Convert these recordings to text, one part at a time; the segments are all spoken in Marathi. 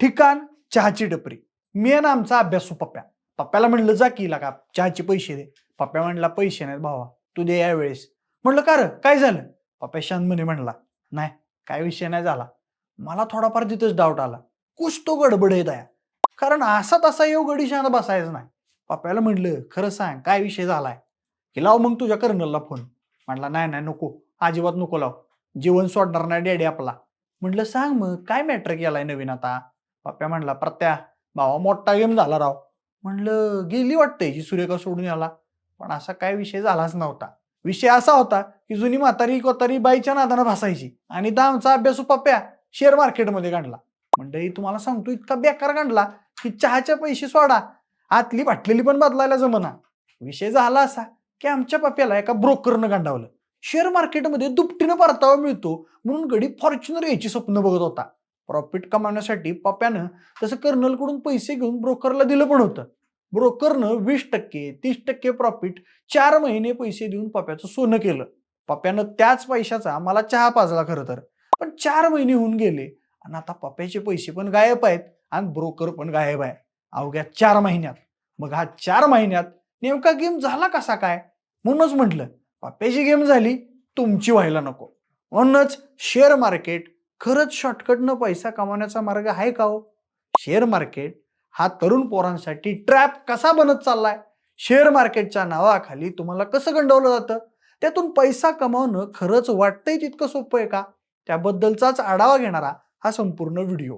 ठिकाण चहाची डपरी. मेन आमचा अभ्यासू पप्प्या. पप्प्याला म्हणलं जा की का चहाचे पैसे दे. पप्प्या म्हणला पैसे नाहीत भावा तू दे यावेळेस. म्हणलं का काय झालं? पप्प्या शांतपणे म्हणला नाही काय विषय नाही झाला. मला थोडाफार तिथंच डाऊट आला. कुछ तो गडबड येत दया. कारण असा तसा येऊ गडी शांत बसायचं नाही. पप्प्याला म्हणलं खरं सांग काय विषय झालाय? की लाव मग तुझ्या कर्नलला फोन म्हणला नाही नाही नको. अजिबात नको लाव. जीवन सोडणार नाही डॅडी आपला. म्हटलं सांग मग काय मॅटर केलाय नवीन आता? पप्प्या म्हणला प्रत्या भावा मोठा गेम झाला राव. म्हणलं गेली वाटतं याची सूर्यका सोडून याला. पण असा काय विषय झालाच नव्हता. विषय असा होता की जुनी म्हातारी कोतारी बाईच्या नादानं भासायची आणि आमचा अभ्यासू पप्प्या शेअर मार्केटमध्ये काढला म्हणजे तुम्हाला सांगतो इतका बेकार काढला की चहाच्या पैसे सोडा आतली फाटलेली पण बदलायला जमना. विषय झाला असा की आमच्या पप्प्याला एका ब्रोकरनं गांडावलं. शेअर मार्केटमध्ये दुपटीनं परतावा मिळतो म्हणून गडी फॉर्च्युनर यायची स्वप्न बघत होता. प्रॉफिट कमावण्यासाठी पप्प्यानं तसं कर्नलकडून पैसे घेऊन ब्रोकरला दिलं पण होतं. ब्रोकरनं वीस टक्के तीस टक्के प्रॉफिट चार महिने पैसे देऊन पप्प्याचं सोनं केलं. पप्प्यानं त्याच पैशाचा मला चहा पाजला खरं तर. पण चार महिने होऊन गेले आणि आता पप्प्याचे पैसे पण गायब आहेत आणि ब्रोकर पण गायब आहे. अवघ्या चार महिन्यात. मग हा चार महिन्यात नेमका गेम झाला कसा काय? म्हणूनच म्हटलं पप्प्याची गेम झाली तुमची व्हायला नको. म्हणूनच शेअर मार्केट खरंच शॉर्टकटनं पैसा कमावण्याचा मार्ग आहे का हो? शेअर मार्केट हा तरुण पोरांसाठी ट्रॅप कसा बनत चाललाय? शेअर मार्केटच्या नावाखाली तुम्हाला कसं गंडवलं जातं? त्यातून पैसा कमावणं खरंच वाटतंय तितकं सोपं आहे का? त्याबद्दलचाच आढावा घेणारा हा संपूर्ण व्हिडिओ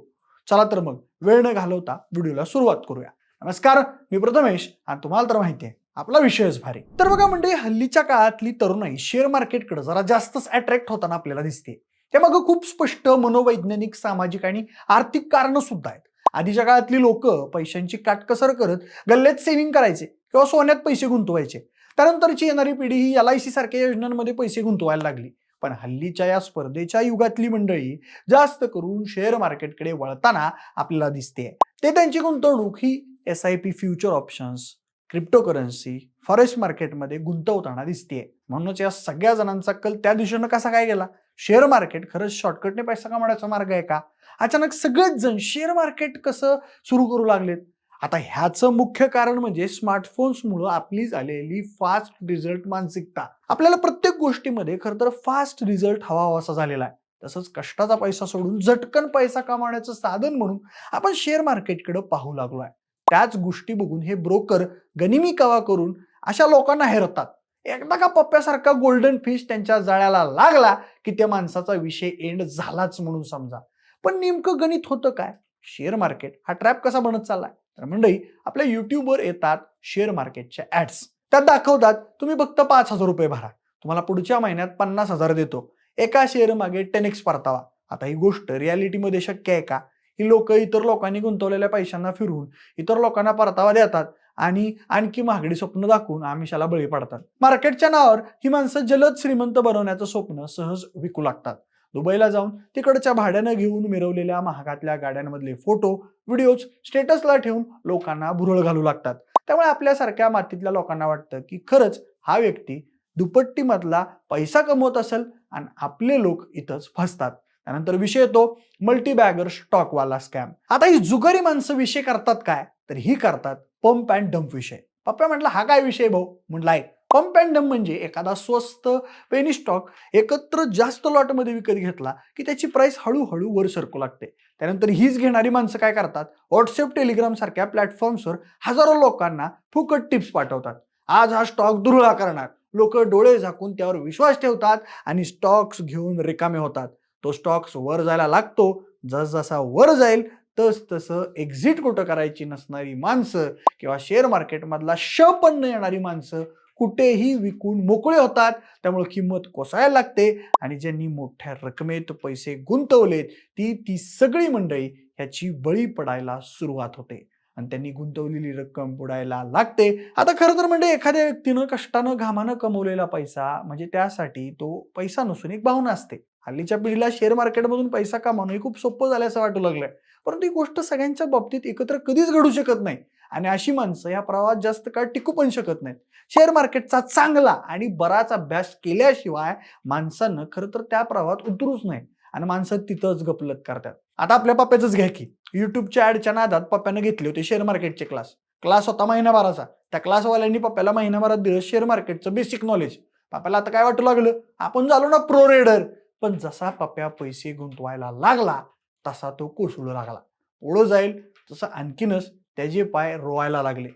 चला तर मग वेळ न घालवता व्हिडिओला सुरुवात करूया. नमस्कार मी प्रथमेश आणि तुम्हाला तर माहिती आहे आपला विषयच भारी. तर बघा म्हणजे हल्लीच्या काळातली तरुणाई शेअर मार्केटकडे जरा जास्तच अट्रॅक्ट होताना आपल्याला दिसते. त्या मग खूप स्पष्ट मनोवैज्ञानिक सामाजिक आणि आर्थिक कारणं सुद्धा आहेत. आधीच्या काळातली लोक पैशांची काटकसर करत गल्ल्यात सेव्हिंग करायचे किंवा सोन्यात पैसे गुंतवायचे. त्यानंतरची येणारी पिढी ही एल आय सी सारख्या योजनांमध्ये पैसे गुंतवायला लागली. पण हल्लीच्या या स्पर्धेच्या युगातली मंडळी जास्त करून शेअर मार्केटकडे वळताना आपल्याला दिसते ते त्यांची गुंतवणूक ही S I P future options cryptocurrency forex मार्केटमध्ये गुंतवताना दिसते म्हणूनच या सगळ्या जणांचा कल त्या दिशेनं कसा काय गेला? शेअर मार्केट खरंच शॉर्टकटने पैसा कमावण्याचा मार्ग आहे का? अचानक सगळेच जण शेअर मार्केट कसं सुरू करू लागलेत? आता ह्याचं मुख्य कारण म्हणजे स्मार्टफोन्समुळं आपली झालेली फास्ट रिझल्ट मानसिकता. आपल्याला प्रत्येक गोष्टीमध्ये खरं तर फास्ट रिझल्ट हवा असा झालेला आहे. तसंच कष्टाचा पैसा सोडून झटकन पैसा कमावण्याचं साधन म्हणून आपण शेअर मार्केटकडे पाहू लागलो आहे त्याच गोष्टी बघून हे ब्रोकर गनिमी कवा करून अशा लोकांना हेरतात. एकदा का पप्प्यासारखा गोल्डन फिश त्यांच्या जाळ्याला लागला की त्या माणसाचा विषय एंड झालाच म्हणून समजा. पण नेमकं गणित होतं काय? शेअर मार्केट हा ट्रॅप कसा बनत चाललाय? तर मंडळी आपल्या युट्यूबवर येतात शेअर मार्केटच्या ऍड्स त्यात दाखवतात तुम्ही फक्त पाच हजार रुपये भरा. तुम्हाला पुढच्या महिन्यात पन्नास हजार देतो. एका शेअर मागे टेन एक्स परतावा. आता ही गोष्ट रियालिटीमध्ये शक्य आहे का? ही लोक इतर लोकांनी गुंतवलेल्या पैशांना फिरवून इतर लोकांना परतावा देतात. आणि आणखी महागडी स्वप्न दाखवून आमिषाला बळी पडतात. मार्केटच्या नावावर ही माणसं जलद श्रीमंत बनवण्याचं स्वप्न सहज विकू लागतात. दुबईला जाऊन तिकडच्या भाड्यानं घेऊन मिरवलेल्या महागातल्या गाड्यांमधले फोटो व्हिडिओज स्टेटसला ठेवून लोकांना भुरळ घालू लागतात. त्यामुळे आपल्यासारख्या मातीतल्या लोकांना वाटतं की खरंच हा व्यक्ती दुपट्टीमधला पैसा कमवत असेल आणि आपले लोक इथंच फसतात. त्यानंतर विषय येतो मल्टीबॅगर स्टॉकवाला स्कॅम आता ही जुगारी माणसं विषय करतात काय? तर ही करतात पंप अँड डंप विषय. पप्पा म्हटलं हा काय विषय भाऊ? म्हटलं आहे पंप अँड डंप म्हणजे एखादा स्वस्त पेनी स्टॉक एकत्र जास्त लॉटमध्ये विकत घेतला की त्याची प्राइस हळूहळू वर सरकू लागते. त्यानंतर हीच घेणारी माणसं काय करतात? व्हॉट्सअप टेलिग्राम सारख्या प्लॅटफॉर्म्सवर हजारो लोकांना फुकट टिप्स पाठवतात. आज हा स्टॉक दुर्ळा करणार. लोक डोळे झाकून त्यावर विश्वास ठेवतात आणि स्टॉक्स घेऊन रिकामे होतात. तो स्टॉक्स वर जायला लागतो. जसजसा वर जाईल तस तसं एक्झिट कुठं करायची नसणारी माणसं किंवा शेअर मार्केटमधला श पण न येणारी माणसं कुठेही विकून मोकळे होतात. त्यामुळे किंमत कोसळायला लागते आणि ज्यांनी मोठ्या रकमेत पैसे गुंतवलेत ती ती सगळी मंडळी ह्याची बळी पडायला सुरुवात होते. आणि त्यांनी गुंतवलेली रक्कम बुडायला लागते. आता खरं तर म्हणजे एखाद्या व्यक्तीनं कष्टानं घामानं कमवलेला पैसा म्हणजे त्यासाठी तो पैसा नसून एक भावना असते. हल्लीच्या पिढीला शेअर मार्केटमधून पैसा कमावणं हे खूप सोपं झालं असं वाटू लागलंय. परंतु ही गोष्ट सगळ्यांच्या बाबतीत एकत्र कधीच घडू शकत नाही. आणि अशी माणसं या प्रवाहात जास्त काळ टिकू पण शकत नाहीत. शेअर मार्केटचा चांगला आणि बराच अभ्यास केल्याशिवाय माणसानं खरं तर त्या प्रवाहात उतरूच नाही. आणि माणसं तिथंच गपलत करतात. आता आपल्या पप्प्याचंच घ्या की युट्यूबच्या ऍडच्या नादात पप्प्यानं घेतले होते शेअर मार्केटचे क्लास क्लास होता महिनाभराचा. त्या क्लासवाल्यांनी पप्प्याला महिनाभरात दिलं शेअर मार्केटचं बेसिक नॉलेज पप्प्याला आता काय वाटू लागलं? आपण झालो ना प्रो रेडर पण जसा पप्प्या पैसे गुंतवायला लागला तसा तो कोसळू लागला. पुढं जाईल तसं आणखीनच त्याचे पाय रोवायला लागले.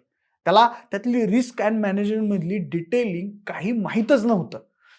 त्याला त्यातली रिस्क अँड मॅनेजमेंटमधली डिटेलिंग काही माहीतच नव्हतं.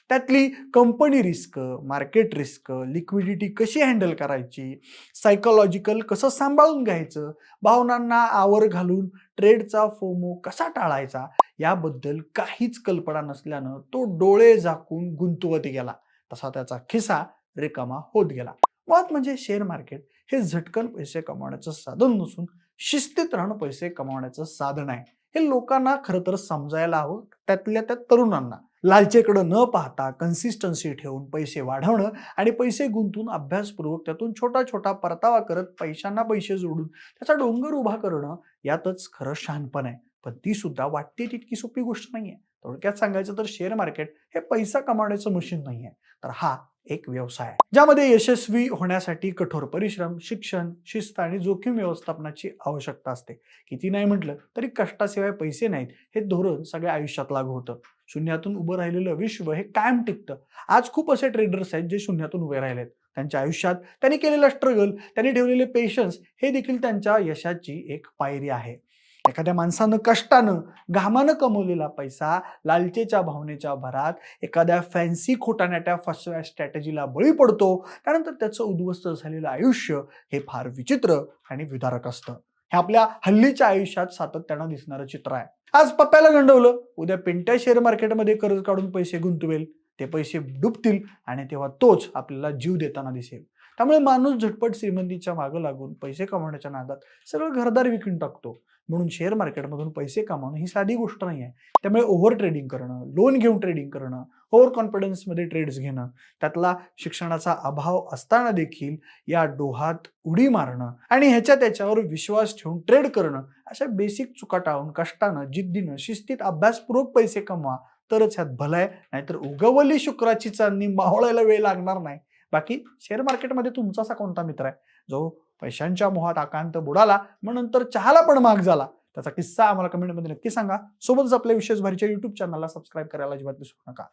त्यातली company risk market risk liquidity कशी हँडल करायची सायकोलॉजिकल कसं सांभाळून घ्यायचं भावनांना आवर घालून ट्रेडचा फोमो कसा टाळायचा याबद्दल काहीच कल्पना नसल्यानं तो डोळे झाकून गुंतवत गेला. तसा त्याचा खिसा रिकामा होत गेला. मुळात म्हणजे शेअर मार्केट हे झटकन पैसे कमावण्याचं साधन नसून शिस्तीत राहणं पैसे कमावण्याचं साधन आहे. हे लोकांना खरं तर समजायला हवं त्यातल्या त्या तरुणांना. लालचेकडं न पाहता कन्सिस्टन्सी ठेवून पैसे वाढवणं आणि पैसे गुंतून अभ्यासपूर्वक त्यातून छोटा छोटा परतावा करत पैशांना पैसे जोडून त्याचा डोंगर उभा करणं यातच खरं शहाणपण आहे. पण ती सुद्धा वाटते तितकी सोपी गोष्ट नाहीये. थोडक्यात सांगायचं तर शेअर मार्केट हे पैसा कमावण्याचं मशीन नाही आहे तर हा एक व्यवसाय आहे. ज्यामध्ये यशस्वी होण्यासाठी कठोर परिश्रम शिक्षण शिस्त आणि जोखीम व्यवस्थापनाची आवश्यकता असते. किती नाही म्हटलं तरी कष्टाशिवाय पैसे नाहीत. हे धोरण सगळ्या आयुष्यात लागू होतं. शून्यातून उभं राहिलेलं विश्व हे कायम टिकतं. आज खूप असे ट्रेडर्स आहेत जे शून्यातून उभे राहिलेत. त्यांच्या आयुष्यात त्यांनी केलेला स्ट्रगल त्यांनी ठेवलेले पेशन्स हे देखील त्यांच्या यशाची एक पायरी आहे. एखाद्या माणसानं कष्टानं घामानं कमवलेला पैसा लालचेच्या भावनेच्या भरात एखाद्या फॅन्सी खोटानाट्या फसव्या स्ट्रॅटेजीला बळी पडतो त्यानंतर त्याचं उद्ध्वस्त झालेलं आयुष्य हे फार विचित्र आणि विदारक असतं. हे आपल्या हल्लीच्या आयुष्यात सातत्यानं दिसणारं चित्र आहे. आज पप्प्याला गंडवलं उद्या पिंट्या शेअर मार्केटमध्ये कर्ज काढून पैसे गुंतवेल. ते पैसे डुबतील आणि तेव्हा तोच आपल्याला जीव देताना दिसेल. त्यामुळे माणूस झटपट श्रीमंतीच्या मागं लागून पैसे कमवण्याच्या नादात सगळं घरदार विकून टाकतो. म्हणून शेअर मार्केटमधून पैसे कमावणं ही साधी गोष्ट नाही आहे. त्यामुळे ओव्हर ट्रेडिंग करणं लोन घेऊन ट्रेडिंग करणं ओव्हर कॉन्फिडन्समध्ये ट्रेड्स घेणं त्यातला शिक्षणाचा अभाव असताना देखील या डोहात उडी मारणं आणि ह्याच्या त्याच्यावर विश्वास ठेवून ट्रेड करणं अशा बेसिक चुका टाळून कष्टानं जिद्दीनं शिस्तीत अभ्यासपूर्वक पैसे कमवा तरच ह्यात भलं आहे नाहीतर उगवली शुक्राची चांदणी मावळायला वेळ लागणार नाही. बाकी शेअर मार्केटमध्ये तुमचा असा कोणता मित्र आहे? जो पैशांच्या मोहात आकांत बुडाला मग नंतर चहाला पण महाग झाला. त्याचा किस्सा आम्हाला कमेंटमध्ये नक्की सांगा. सोबतच आपल्या विशेष भारीच्या युट्यूब चॅनलला सबस्क्राईब करायला अजिबात विसरू नका.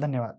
धन्यवाद.